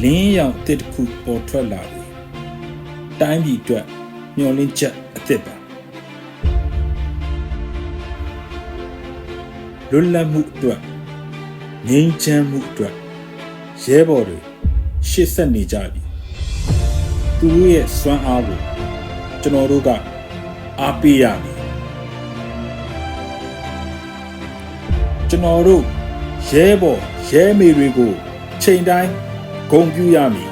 လင်းရောင်တစ်တစ်ခုပေါ်ထွက်လာပြီတိုင်းပြည်အတွက်မျောလင်းချက်အစ်စ်ပါလွတ်လပ်မှုအတွက်ငြိမ်းချမ်းမှုအတွက်ရဲဘော်တွေရှေ့ဆက်နေကြပြီသူတို့ရဲ့စွမ်းအားကိုကျွန်တော်တို့ကအားပေးရမယ်ကျွန်တော်တို့ရဲဘော်ရဲမေတွေကိုချိန်တိုင်း ဂုဏ်ပြုရမည်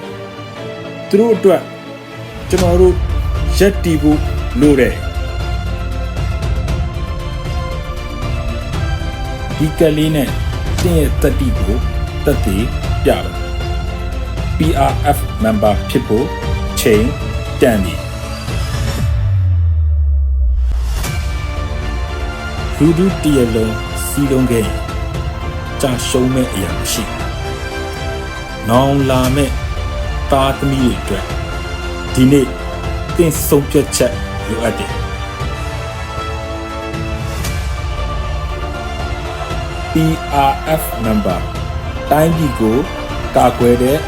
သူတို့အတွက်ကျွန်တော်တို့ရက်တီဖို့လိုတယ်ဒီကလေးနဲ့တင်းရဲ့တက်တီကိုတက်တည်ပြပါ PRF member ဖြစ်ဖို့ချိန်တန်ပြီလူဒုတရလုံးစီလုံးခဲ့ရင်ကြာရှုံးမဲ့အရာမရှိဘူး နောင်လာမဲ့တာသမီးတွေအတွက်ဒီနေ့တင်ဆုံးဖြတ်ချက်လိုအပ်တယ် PRF member တိုင်းပြည်ကိုကာကွယ်တဲ့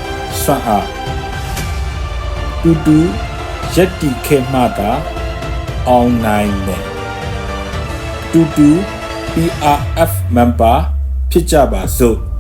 စွမ်းအားတူတူရက်တီခဲမှသာအောင်နိုင်တယ်တူတူ PRF member ဖြစ်ကြပါစို့